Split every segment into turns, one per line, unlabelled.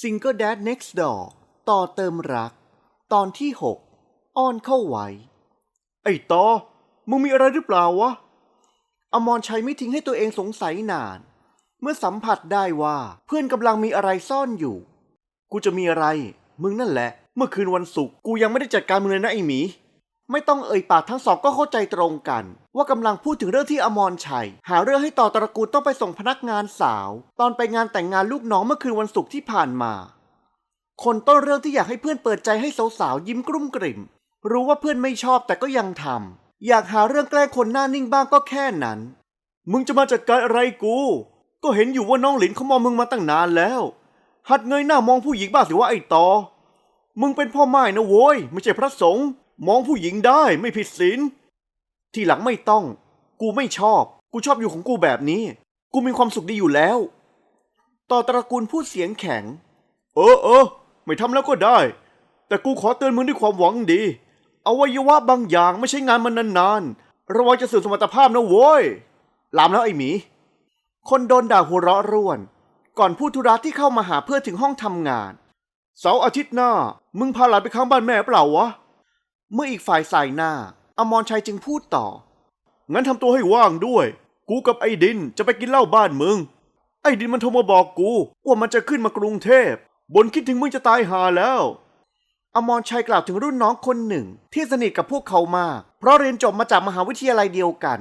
Single Dad Next Door ต่อเติมรัก ตอนที่ 6 อ้อนเข้าไว้ ไอ้ต่อ มึงมีอะไรหรือเปล่าวะ อมรชัยไม่ทิ้งให้ตัวเองสงสัยนาน เมื่อสัมผัสได้ว่าเพื่อนกำลังมีอะไรซ่อนอยู่ กูจะมีอะไร มึงนั่นแหละ เมื่อคืนวันศุกร์กูยังไม่ได้จัดการมึงเลยนะไอ้หมี ไม่ต้องเอ่ยปากทั้งสองก็เข้าใจตรงกัน ว่ากำลังพูดถึงเรื่องที่อมรชัย หาเรื่องให้ต่อตระกูลต้องไปส่งพนักงานสาว ตอนไปงานแต่งงานลูกน้องเมื่อคืนวันศุกร์ที่ผ่านมา คนต้นเรื่องที่อยากให้เพื่อนเปิดใจให้สาวๆยิ้มกรุ่มกริ่ม รู้ว่าเพื่อนไม่ชอบแต่ก็ยังทำอยากหาเรื่องแกล้งคนหน้านิ่งบ้างก็แค่นั้น มึงจะมาจัดการอะไรกู ก็เห็นอยู่ว่าน้องหลินเขามองมึงมาตั้งนานแล้ว หัดเงยหน้ามองผู้หญิงบ้างสิว่าไอ้ตอมึงเป็นพ่อไม้นะโว้ยไม่ใช่พระสงฆ์ มองผู้หญิงได้ไม่ผิดศีล ทีหลังไม่ต้อง กูไม่ชอบ กูชอบอยู่ของกูแบบนี้ กูมีความสุขดีอยู่แล้ว ต่อตระกูลพูดเสียงแข็ง เออเออ ไม่ทำแล้วก็ได้ แต่กูขอเตือนมึงด้วยความหวังดี อวัยวะบางอย่างไม่ใช่งานมันนานๆ ระวังจะเสื่อมสมรรถภาพนะโว้ย ลามแล้วไอ้หมี คนโดนด่าหัวเราะร่วน ก่อนพูดธุระที่เข้ามาหาเพื่อถึงห้องทำงาน เสาร์อาทิตย์หน้า มึงพาหลานไปค้างบ้านแม่เปล่าวะ เมื่ออีกฝ่ายสายหน้า อมรชัยจึงพูดต่อ งั้นทำตัวให้ว่างด้วย กูกับไอ้ดินจะไปกินเหล้าบ้านมึง ไอ้ดินมันโทรมาบอกกู ว่ามันจะขึ้นมากรุงเทพ บนคิดถึงมึงจะตายหาแล้ว อมรชัยกล่าวถึงรุ่นน้องคนหนึ่ง ที่สนิทกับพวกเขามาก เพราะเรียนจบมาจากมหาวิทยาลัยเดียวกัน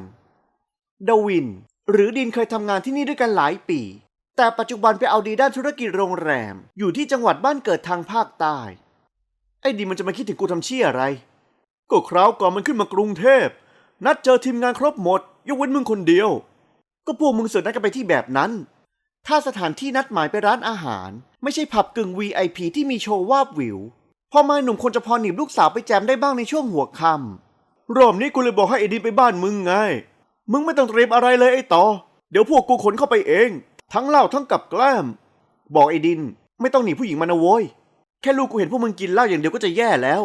ดวิน หรือดินเคยทำงานที่นี่ด้วยกันหลายปี แต่ปัจจุบันไปเอาดีด้านธุรกิจโรงแรม อยู่ที่จังหวัดบ้านเกิดทางภาคใต้ ไอ้ดินมันจะมาคิดถึงกูทำเชี่ยอะไร ก็คราวก่อนมันขึ้นมากรุงเทพ นัดเจอทีมงานครบหมด ยกเว้นมึงคนเดียว ก็พวกมึงเสือกนัดกันไปที่แบบนั้น ถ้าสถานที่นัดหมายไปร้านอาหาร ไม่ใช่ผับกึ่ง VIP ที่มีโชว์วาบวิวพอม้หนุ่มคนจะพอหนีบลูกสาวไปแจมได้บ้างในช่วงหัวค่ำรอบนี้กูเลยบอกให้ไอ้ดินไปบ้านมึงไง มึงไม่ต้องเตรียมอะไรเลยไอ้ต่อ เดี๋ยวพวกกูขนเข้าไปเอง ทั้งเหล้าทั้งกับแกล้ม บอกไอ้ดิน ไม่ต้องหนีผู้หญิงมานะโว้ย แค่ลูกกูเห็นพวกมึงกินเหล้าอย่างเดียวก็จะแย่แล้ว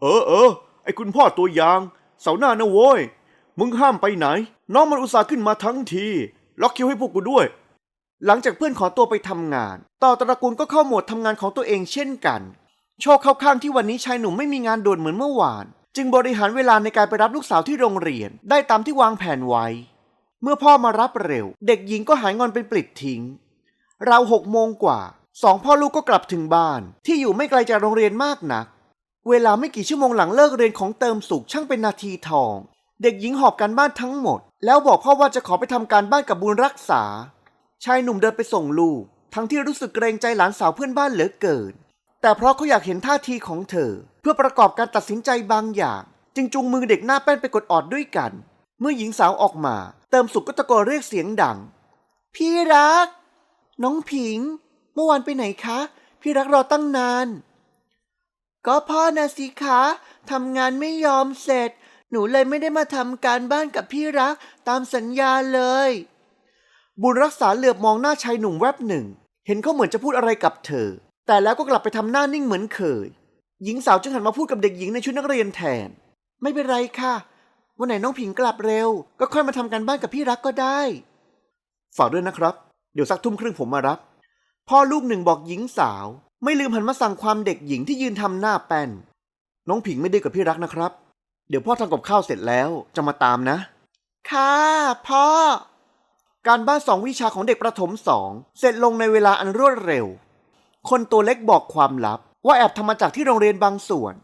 เออเออ ไอ้คุณพ่อตัวอย่างเสาหน้านะโว้ย มึงห้ามไปไหน น้องมันอุตส่าห์ขึ้นมาทั้งที ล็อกคิวให้พวกกูด้วย หลังจากเพื่อนขอตัวไปทำงาน ต่อตระกูลก็เข้าโหมดทำงานของตัวเองเช่นกัน โชคเข้าข้างที่วันนี้ชายหนุ่มไม่มีงานด่วนเหมือนเมื่อวาน จึงบริหารเวลาในการไปรับลูกสาวที่โรงเรียน ได้ตามที่วางแผนไว้ เมื่อพ่อมารับเร็ว เด็กหญิงก็หายงอนเป็นปลิดทิ้ง เราหกโมงกว่าสองพ่อลูกก็กลับถึงบ้าน ที่อยู่ไม่ไกลจากโรงเรียนมากนัก เวลาไม่กี่ชั่วโมงหลังเลิกเรียนของเติมสุขช่างเป็นนาทีทอง เด็กหญิงหอบการบ้านทั้งหมด แล้วบอกพ่อว่าจะขอไปทำการบ้านกับบุญรักษา ชายหนุ่มเดินไปส่งลูก ทั้งที่รู้สึกเกรงใจหลานสาวเพื่อนบ้านเหลือเกิน แต่เพราะเขาอยากเห็นท่าทีของเธอ เพื่อประกอบการตัดสินใจบางอย่าง จึงจูงมือเด็กหน้าแป้นไปกดออดด้วยกัน เมื่อหญิงสาวออกมา เติมสุขก็ตะโกนเรียกเสียงดัง พี่รัก น้องผิง เมื่อวานไปไหนคะ พี่รักรอตั้งนาน ก็พ่อนะสิคะทำงานไม่ยอมเสร็จ หนูเลยไม่ได้มาทำการบ้านกับพี่รักตามสัญญาเลย บุญรักษาเหลือบมองหน้าชายหนุ่มแวบหนึ่ง เห็นเขาเหมือนจะพูดอะไรกับเธอ แต่แล้วก็กลับไปทำหน้านิ่งเหมือนเคย หญิงสาวจึงหันมาพูดกับเด็กหญิงในชุดนักเรียนแทน ไม่เป็นไรค่ะวันไหนน้องผิงกลับเร็ว ก็ค่อยมาทำการบ้านกับพี่รักก็ได้ ฝากด้วยนะครับ เดี๋ยวสักทุ่มครึ่งผมมารับ พ่อลูกหนึ่งบอกหญิงสาว ไม่ลืมหันมาสั่งความเด็กหญิงที่ยืนทำหน้าแป้น น้องผิงไม่ดื้อกับพี่รักนะครับ เดี๋ยวพ่อทำกับข้าวเสร็จแล้วจะมาตามนะ ค่ะ พ่อ การบ้านสองวิชาของเด็กประถมสองเสร็จลงในเวลาอันรวดเร็ว คนตัวเล็กบอกความลับ ว่าแอบทำมาจากที่โรงเรียนบางส่วน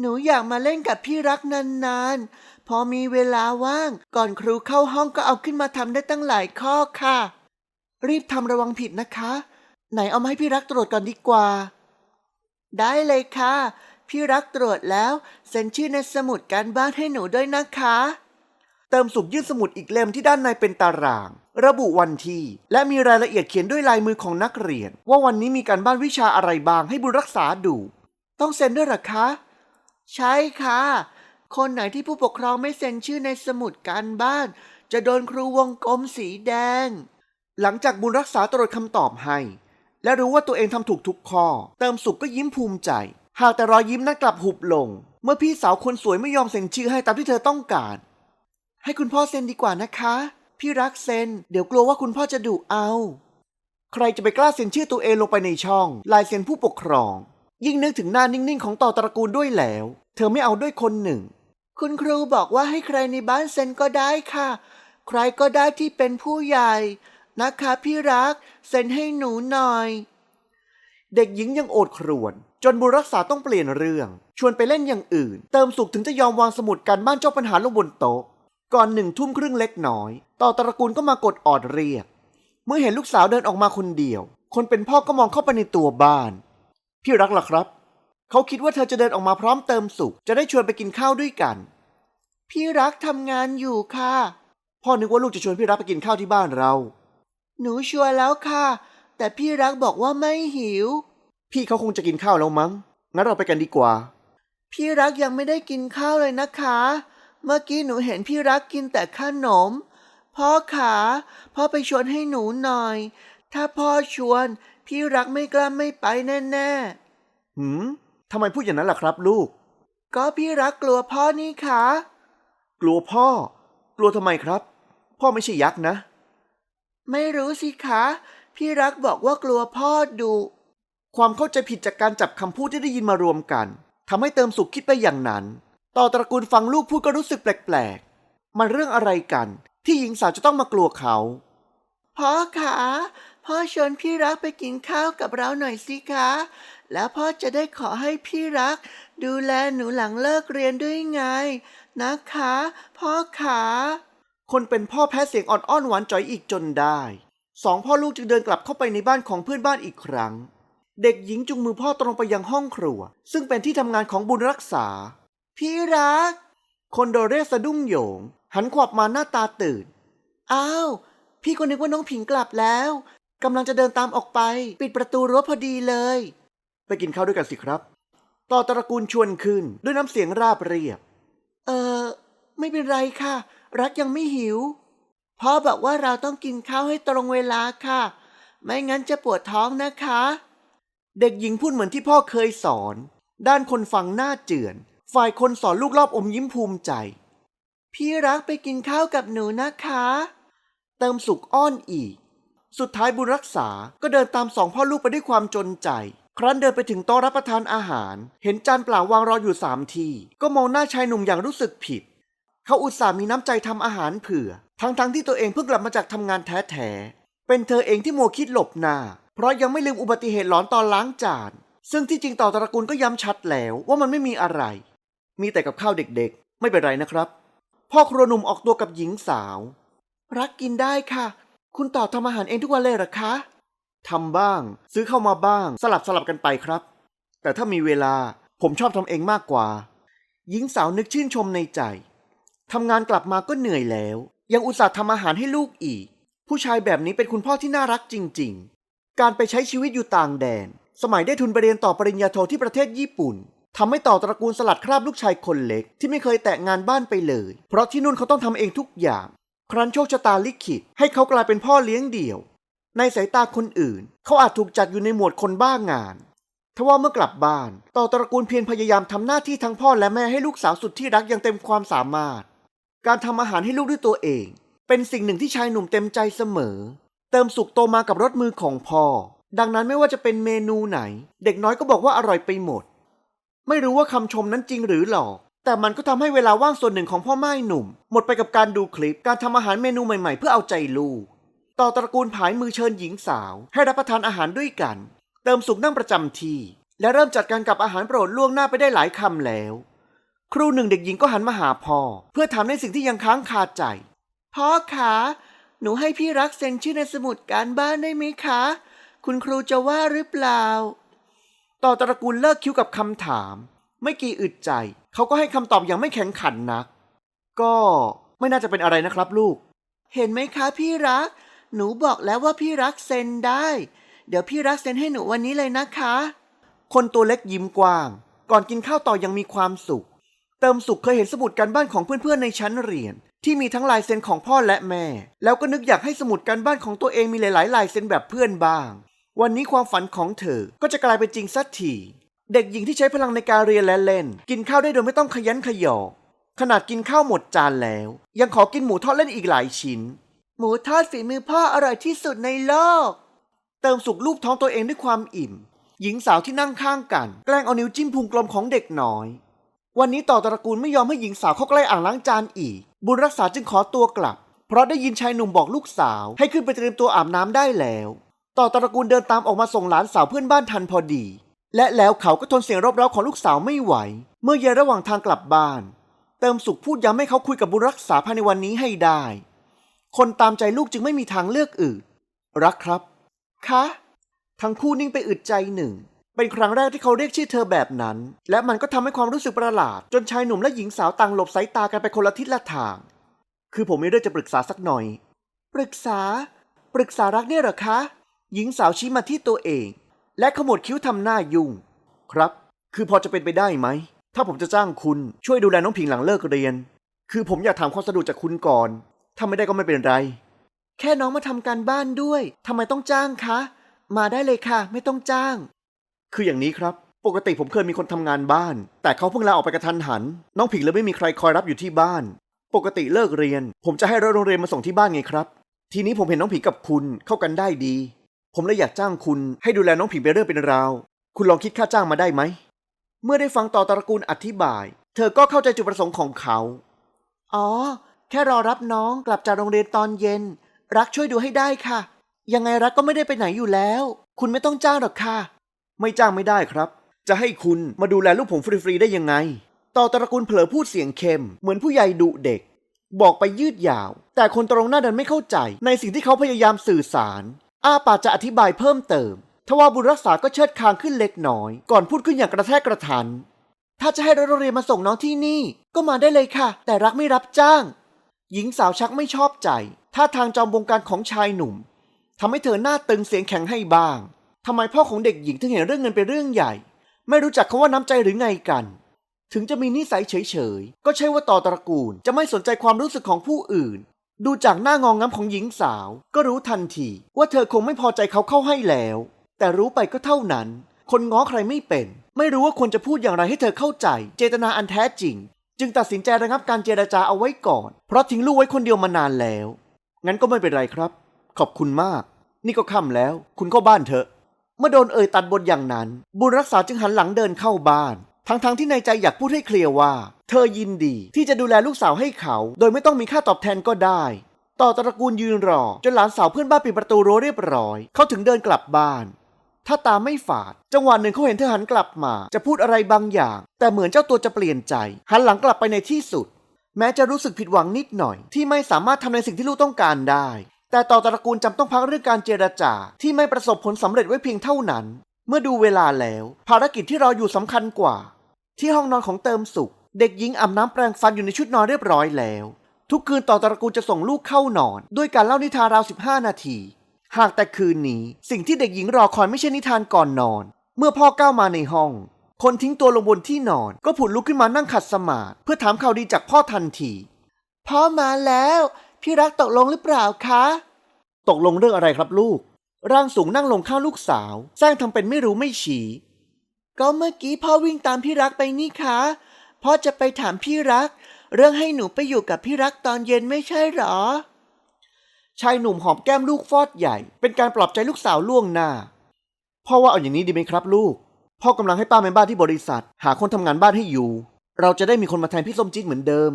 หนูอยากมาเล่นกับพี่รักนานๆ พอมีเวลาว่างก่อนครูเข้าห้องก็เอาขึ้นมาทำได้ตั้งหลายข้อค่ะ รีบทำระวังผิดนะคะ ไหนเอามาให้พี่รักตรวจก่อนดีกว่า ได้เลยค่ะ พี่รักตรวจแล้วเซ็นชื่อในสมุดการบ้านให้หนูด้วยนะคะ เติมสุกยื่นสมุดอีกเล่มที่ด้านในเป็นตาราง ระบุวันที่ และมีรายละเอียดเขียนด้วยลายมือของนักเรียน ว่าวันนี้มีการบ้านวิชาอะไรบ้างให้บุญรักษาดู ต้องเซ็นด้วยหรอคะ ใช่ค่ะ คนไหนที่ผู้ปกครองไม่เซ็นชื่อในสมุดการบ้าน จะโดนครูวงกลมสีแดง หลังจากบุญรักษาตรวจคำตอบให้ และรู้ว่าตัวเองทำถูกทุกข้อ เติมสุขก็ยิ้มภูมิใจ หากแต่รอยยิ้มนั้นกลับหุบลง เมื่อพี่สาวคนสวยไม่ยอมเซ็นชื่อให้ตามที่เธอต้องการ ให้คุณพ่อเซ็นดีกว่านะคะ พี่รักเซ็น เดี๋ยวกลัวว่าคุณพ่อจะดุเอา ใครจะไปกล้าเซ็นชื่อตัวเองลงไปในช่อง ลายเซ็นผู้ปกครอง ยิ่งนึกถึงหน้านิ่งๆของต่อตระกูลด้วยแล้ว เธอไม่เอาด้วยคนหนึ่ง คุณครูบอกว่าให้ใครในบ้านเซ็นก็ได้ค่ะ ใครก็ได้ที่เป็นผู้ใหญ่ นะคะพี่รัก เซ็นให้หนูหน่อย เด็กหญิงยังโอดครวญจนบุรักษาต้องเปลี่ยนเรื่อง ชวนไปเล่นอย่างอื่น เติมสุขถึงจะยอมวางสมุดการบ้านเจ้าปัญหาลงบนโต๊ะ ก่อนหนึ่งทุ่มครึ่งเล็กน้อย ต่อตระกูลก็มากดออดเรียก เมื่อเห็นลูกสาวเดินออกมาคนเดียว คนเป็นพ่อก็มองเข้าไปในตัวบ้าน พี่รักล่ะครับ เขาคิดว่าเธอจะเดินออกมาพร้อมเติมสุข จะได้ชวนไปกินข้าวด้วยกัน พี่รักทำงานอยู่ค่ะ พ่อนึกว่าลูกจะชวนพี่รักไปกินข้าวที่บ้านเรา หนูชวนแล้วค่ะ แต่พี่รักบอกว่าไม่หิว พี่เขาคงจะกินข้าวแล้วมั้ง งั้นเราไปกันดีกว่า พี่รักยังไม่ได้กินข้าวเลยนะคะ เมื่อกี้หนูเห็นพี่รักกินแต่ขนม พ่อขาพ่อไปชวนให้หนูหน่อย ถ้าพ่อชวน พี่รักไม่กล้าไม่ไปแน่ๆ หืมทำไมพูดอย่างนั้นล่ะครับลูก ก็พี่รักกลัวพ่อนี่คะ กลัวพ่อ กลัวทำไมครับ พ่อไม่ใช่ยักษ์นะ ไม่รู้สิคะ พี่รักบอกว่ากลัวพ่อดุความเข้าใจผิดจากการจับคำพูดที่ได้ยินมารวมกันทำให้เติมสุขคิดไปอย่างนั้น ต่อตระกูลฟังลูกพูดก็รู้สึกแปลกๆ มันเรื่องอะไรกัน ที่หญิงสาวจะต้องมากลัวเขา พ่อคะพ่อชวนพี่รักไปกินข้าวกับเราหน่อยสิคะ แล้วพ่อจะได้ขอให้พี่รัก ดูแลหนูหลังเลิกเรียนด้วยไง นะคะ พ่อขา คนเป็นพ่อแพ้เสียงอ่อนอ้อนหวานจ่อยอีกจนได้ สองพ่อลูกจึงเดินกลับเข้าไปในบ้านของเพื่อนบ้านอีกครั้ง เด็กหญิงจุงมือพ่อตรงไปยังห้องครัว ซึ่งเป็นที่ทำงานของบุญรักษา พี่รัก คนโดเรสะดุ้งโหยง หันขวับมาหน้าตาตื่น อ้าว พี่ก็นึกว่าน้องผิงกลับแล้วกำลังจะเดินตามออกไป ปิดประตูรั้วพอดีเลย ไปกินข้าวด้วยกันสิครับ ต่อตระกูลชวนขึ้นด้วยน้ำเสียงราบเรียบ เออไม่เป็นไรค่ะ รักยังไม่หิว พ่อบอกว่าเราต้องกินข้าวให้ตรงเวลาค่ะ ไม่งั้นจะปวดท้องนะคะ เด็กหญิงพูดเหมือนที่พ่อเคยสอน ด้านคนฟังหน้าเจือน ฝ่ายคนสอนลูกรอบอมยิ้มภูมิใจ พี่รักไปกินข้าวกับหนูนะคะ เติมสุขอ้อนอีก สุดท้ายบุญรักษาก็เดินตามสองพ่อลูกไปด้วยความจนใจครั้นเดินไปถึงโต๊ะรับประทานอาหาร เห็นจานเปล่าวางรออยู่สามที ก็มองหน้าชายหนุ่มอย่างรู้สึกผิด เขาอุตส่าห์มีน้ำใจทำอาหารเผื่อ ทั้งๆทที่ตัวเองเพิ่งกลับมาจากทำงานแท้ๆ เป็นเธอเองที่มัวคิดหลบหน้า เพราะยังไม่ลืมอุบัติเหตุหลอนตอนล้างจาน ซึ่งที่จริงต่อตระกูลก็ย้ำชัดแล้วว่ามันไม่มีอะไร มีแต่กับข้าวเด็กๆ ไม่เป็นไรนะครับ พ่อครัวหนุ่มออกตัวกับหญิงสาว รักกินได้ค่ะ คุณต่อทำอาหารเองทุกวันเลยหรอคะทำบ้าง ซื้อเข้ามาบ้าง สลับสลับกันไปครับ แต่ถ้ามีเวลาผมชอบทำเองมากกว่า หญิงสาวนึกชื่นชมในใจ ทำงานกลับมาก็เหนื่อยแล้ว ยังอุตส่าห์ทำอาหารให้ลูกอีก ผู้ชายแบบนี้เป็นคุณพ่อที่น่ารักจริง ๆ การไปใช้ชีวิตอยู่ต่างแดน สมัยได้ทุนไปเรียนต่อปริญญาโทที่ประเทศญี่ปุ่นทำให้ต่อตระกูลสลัดคราบลูกชายคนเล็ก ที่ไม่เคยแตะงานบ้านไปเลย เพราะที่นู่นเขาต้องทำเองทุกอย่าง ครั้นโชคชะตาลิขิตให้เขากลายเป็นพ่อเลี้ยงเดี่ยว ในสายตาคนอื่น เขาอาจถูกจัดอยู่ในหมวดคนบ้างานทว่าเมื่อกลับบ้าน ต่อตระกูลเพียรพยายามทำหน้าที่ทั้งพ่อและแม่ให้ลูกสาวสุดที่รักอย่างเต็มความสามารถ การทำอาหารให้ลูกด้วยตัวเอง เป็นสิ่งหนึ่งที่ชายหนุ่มเต็มใจเสมอ เติมสุขโตมากับรสมือของพ่อ ดังนั้นไม่ว่าจะเป็นเมนูไหน เด็กน้อยก็บอกว่าอร่อยไปหมด ไม่รู้ว่าคำชมนั้นจริงหรือหลอก แต่มันก็ทำให้เวลาว่างส่วนหนึ่งของพ่อไม้หนุ่ม หมดไปกับการดูคลิปการทำอาหารเมนูใหม่ๆ เพื่อเอาใจลูก ต่อตระกูลผายมือเชิญหญิงสาว ให้รับประทานอาหารด้วยกัน เติมสุขนั่งประจำที่และเริ่มจัดการกับอาหารโปรดล่วงหน้าไปได้หลายคำแล้ว ครูหนึ่งเด็กหญิงก็หันมาหาพ่อ เพื่อถามในสิ่งที่ยังค้างคาใจ พ่อคะหนูให้พี่รักเซ็นชื่อในสมุดการบ้านได้ไหมคะ คุณครูจะว่าหรือเปล่า ต่อตระกูลเลิกคิ้วกับคำถาม ไม่กี่อึดใจ เขาก็ให้คำตอบอย่างไม่แข็งขันนัก ก็ไม่น่าจะเป็นอะไรนะครับลูก เห็นไหมคะพี่รัก หนูบอกแล้วว่าพี่รักเซ็นได้ เดี๋ยวพี่รักเซ็นให้หนูวันนี้เลยนะคะ คนตัวเล็กยิ้มกว้าง ก่อนกินข้าวต่อยังมีความสุข เติมสุขเคยเห็นสมุดการบ้านของเพื่อนๆในชั้นเรียน ที่มีทั้งลายเซ็นของพ่อและแม่ แล้วก็นึกอยากให้สมุดการบ้านของตัวเองมีหลายๆลายเซ็นแบบเพื่อนบ้าง วันนี้ความฝันของเธอก็จะกลายเป็นจริงสักทีเด็กหญิงที่ใช้พลังในการเรียนและเล่น กินข้าวได้โดยไม่ต้องขยันขยอขนาดกินข้าวหมดจานแล้ว ยังขอกินหมูทอดเล่นอีกหลายชิ้น หมูทอดฝีมือพ่ออร่อยที่สุดในโลก เติมสุกลูบท้องตัวเองด้วยความอิ่ม หญิงสาวที่นั่งข้างกัน แกล้งเอานิ้วจิ้มพุงกลมของเด็กน้อย วันนี้ต่อตระกูลไม่ยอมให้หญิงสาวเข้าใกล้อ่างล้างจานอีก บุญรักษาจึงขอตัวกลับ เพราะได้ยินชายหนุ่มบอกลูกสาว ให้ขึ้นไปเตรียมตัวอาบน้ำได้แล้ว ต่อตระกูลเดินตามออกมาส่งหลานสาวเพื่อนบ้านทันพอดี และแล้วเขาก็ทนเสียงรบเร้าของลูกสาวไม่ไหว เมื่อเย็นระหว่างทางกลับบ้าน เติมสุขพูดย้ำให้เขาคุยกับบุญรักษาภายในวันนี้ให้ได้ คนตามใจลูกจึงไม่มีทางเลือกอื่น รักครับ คะ ทั้งคู่นิ่งไปอึดใจหนึ่ง เป็นครั้งแรกที่เขาเรียกชื่อเธอแบบนั้น และมันก็ทำให้ความรู้สึกประหลาด จนชายหนุ่มและหญิงสาวต่างหลบสายตากันไปคนละทิศละทาง คือผมมีเรื่องจะปรึกษาสักหน่อย ปรึกษา ปรึกษารักเนี่ยหรอคะ หญิงสาวชี้มาที่ตัวเอง และขมวดคิ้วทำหน้ายุ่ง ครับ คือพอจะเป็นไปได้ไหม ถ้าผมจะจ้างคุณช่วยดูแลน้องผิงหลังเลิกเรียน คือผมอยากถามความสะดวกจากคุณก่อน ถ้าไม่ได้ก็ไม่เป็นไร แค่น้องมาทำการบ้านด้วยทำไมต้องจ้างคะ มาได้เลยค่ะ ไม่ต้องจ้าง คืออย่างนี้ครับ ปกติผมเคยมีคนทำงานบ้าน แต่เขาเพิ่งลาออกไปกระทันหัน น้องผิงเลยไม่มีใครคอยรับอยู่ที่บ้าน ปกติเลิกเรียน ผมจะให้รถโรงเรียนมาส่งที่บ้านไงครับ ทีนี้ผมเห็นน้องผิงกับคุณเข้ากันได้ดี ผมเลยอยากจ้างคุณให้ดูแลน้องผิงเป็นเรื่องเป็นราว คุณลองคิดค่าจ้างมาได้ไหม เมื่อได้ฟังต่อตระกูลอธิบาย เธอก็เข้าใจจุดประสงค์ของเขา อ๋อ แค่รอรับน้องกลับจากโรงเรียนตอนเย็น รักช่วยดูให้ได้ค่ะ ยังไงรักก็ไม่ได้ไปไหนอยู่แล้ว คุณไม่ต้องจ้างหรอกค่ะ ไม่จ้างไม่ได้ครับ จะให้คุณมาดูแลลูกผมฟรีๆได้ยังไง ต่อตระกูลเผลอพูดเสียงเค็ม เหมือนผู้ใหญ่ดุเด็ก บอกไปยืดยาว แต่คนตรงหน้าดันไม่เข้าใจ ในสิ่งที่เขาพยายามสื่อสาร อาปาจะอธิบายเพิ่มเติม ทว่าบุญรักษาก็เชิดคางขึ้นเล็กน้อย ก่อนพูดขึ้นอย่างกระแทกกระทัน ถ้าจะให้รถโรงเรียนมาส่งน้องที่นี่ ก็มาได้เลยค่ะ แต่รักไม่รับจ้าง หญิงสาวชักไม่ชอบใจท่าทางจอมบงการของชายหนุ่มทำให้เธอหน้าตึงเสียงแข็งให้บ้าง ทำไมพ่อของเด็กหญิงถึงเห็นเรื่องเงินเป็นเรื่องใหญ่ ไม่รู้จักคำว่าน้ำใจหรือไงกัน ถึงจะมีนิสัยเฉยๆ ก็ใช่ว่าต่อตระกูลจะไม่สนใจความรู้สึกของผู้อื่น ดูจากหน้างองง้ำของหญิงสาว ก็รู้ทันทีว่าเธอคงไม่พอใจเขาเข้าให้แล้ว แต่รู้ไปก็เท่านั้น คนง้อใครไม่เป็น ไม่รู้ว่าควรจะพูดอย่างไรให้เธอเข้าใจ เจตนาอันแท้จริง จึงตัดสินใจระงับการเจรจาเอาไว้ก่อน เพราะทิ้งลูกไว้คนเดียวมานานแล้ว งั้นก็ไม่เป็นไรครับ ขอบคุณมาก นี่ก็ค่ำแล้ว คุณเข้าบ้านเถอะ เมื่อโดนเอ่ยตัดบทอย่างนั้น บุญรักษาจึงหันหลังเดินเข้าบ้าน ทั้งๆทที่ในใจอยากพูดให้เคลียร์ว่า เธอยินดีที่จะดูแลลูกสาวให้เขา โดยไม่ต้องมีค่าตอบแทนก็ได้ ต่อตระกูลยืนรอ จนหลานสาวเพื่อนบ้านปิดประตูรั้วเรียบร้อย เขาถึงเดินกลับบ้าน ถ้าตาไม่ฝาด จังหวะหนึ่งเขาเห็นเธอหันกลับมา จะพูดอะไรบางอย่าง แต่เหมือนเจ้าตัวจะเปลี่ยนใจ หันหลังกลับไปในที่สุด แม้จะรู้สึกผิดหวังนิดหน่อย ที่ไม่สามารถทำในสิ่งที่ลูกต้องการได้ แต่ต่อตระกูลจำต้องพักเรื่องการเจรจาที่ไม่ประสบผลสำเร็จไว้เพียงเท่านั้น เมื่อดูเวลาแล้ว ภารกิจที่รออยู่สำคัญกว่า ที่ห้องนอนของเติมสุข เด็กหญิงอาบน้ำแปรงฟันอยู่ในชุดนอนเรียบร้อยแล้ว ทุกคืนต่อตระกูลจะส่งลูกเข้านอน ด้วยการเล่านิทานราว 15 นาที หากแต่คืนนี้สิ่งที่เด็กหญิงรอคอยไม่ใช่นิทานก่อนนอน เมื่อพ่อก้าวมาในห้อง คนทิ้งตัวลงบนที่นอน ก็ผุดลุกขึ้นมานั่งขัดสมาธิเพื่อถามข่าวดีจากพ่อทันทีพ่อมาแล้ว พี่รักตกลงหรือเปล่าคะ ตกลงเรื่องอะไรครับลูก ร่างสูงนั่งลงข้างลูกสาว สร้างทำเป็นไม่รู้ไม่ชี้ ก็เมื่อกี้พ่อวิ่งตามพี่รักไปนี่คะพ่อจะไปถามพี่รัก เรื่องให้หนูไปอยู่กับพี่รักตอนเย็นไม่ใช่หรอ ชายหนุ่มหอมแก้มลูกฟอดใหญ่ เป็นการปลอบใจลูกสาวล่วงหน้า พ่อว่าเอาอย่างนี้ดีไหมครับลูก พ่อกำลังให้ป้าแม่บ้านที่บริษัท หาคนทำงานบ้านให้อยู่ เราจะได้มีคนมาแทนพี่ส้มจี๊ดเหมือนเดิม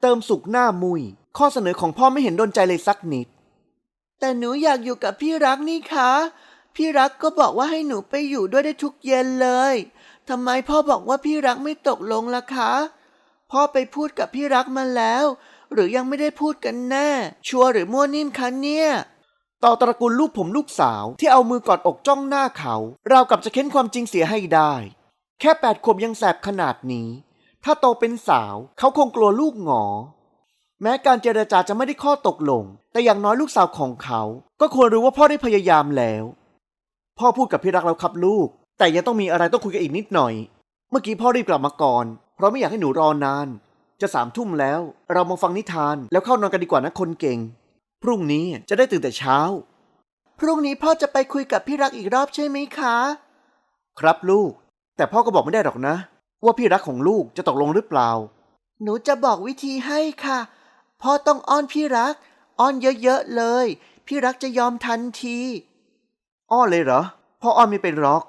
เติมสุขหน้ามุย ข้อเสนอของพ่อไม่เห็นโดนใจเลยสักนิด แต่หนูอยากอยู่กับพี่รักนี่คะ พี่รักก็บอกว่าให้หนูไปอยู่ด้วยได้ทุกเย็นเลยทำไมพ่อบอกว่าพี่รักไม่ตกลงล่ะคะ พ่อไปพูดกับพี่รักมาแล้ว หรือยังไม่ได้พูดกันแน่ ชัวร์หรือมั่วนิ่มคะเนี่ยต่อตระกูลลูกผมลูกสาวที่เอามือกอดอกจ้องหน้าเขา เรากับจะเค้นความจริงเสียให้ได้ แค่แปดขวบยังแสบขนาดนี้ ถ้าโตเป็นสาวเขาคงกลัวลูกหงอ แม้การเจรจาจะไม่ได้ข้อตกลง แต่อย่างน้อยลูกสาวของเขา ก็ควรรู้ว่าพ่อได้พยายามแล้ว พ่อพูดกับพี่รักแล้วครับลูก แต่ยังต้องมีอะไรต้องคุยกันอีกนิดหน่อย เมื่อกี้พ่อรีบกลับมาก่อน เพราะไม่อยากให้หนูรอนาน จะสามทุ่มแล้ว เรามาฟังนิทานแล้วเข้านอนกันดีกว่านะคนเก่ง พรุ่งนี้จะได้ตื่นแต่เช้า พรุ่งนี้พ่อจะไปคุยกับพี่รักอีกรอบใช่ไหมคะ ครับลูก แต่พ่อก็บอกไม่ได้หรอกนะ ว่าพี่รักของลูกจะตกลงหรือเปล่า หนูจะบอกวิธีให้ค่ะ พ่อต้องอ้อนพี่รัก อ้อนเยอะๆเลย พี่รักจะยอมทันที อ้อนเลยเหรอ พ่ออ้อนไม่เป็นหรอก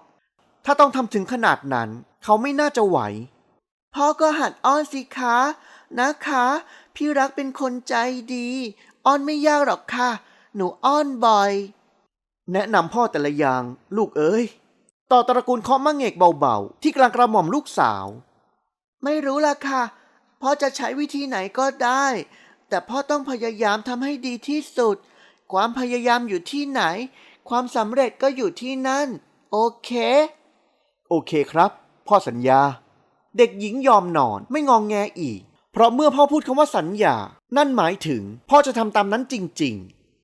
ถ้าต้องทำถึงขนาดนั้น เขาไม่น่าจะไหว พ่อก็หัดอ้อนสิคะ นะคะ พี่รักเป็นคนใจดี อ้อนไม่ยากหรอกค่ะ หนูอ้อนบ่อย แนะนำพ่อแต่ละอย่าง ลูกเอ้ย ต่อตระกูลเคาะมะเงกเบาๆ ที่กลางกระหม่อมลูกสาว ไม่รู้ละค่ะพ่อจะใช้วิธีไหนก็ได้ แต่พ่อต้องพยายามทำให้ดีที่สุด ความพยายามอยู่ที่ไหน ความสำเร็จก็อยู่ที่นั่น โอเค โอเคครับ พ่อสัญญา เด็กหญิงยอมนอนไม่งองแงอีก เพราะเมื่อพ่อพูดคำว่าสัญญา นั่นหมายถึง พ่อจะทำตามนั้นจริง ๆ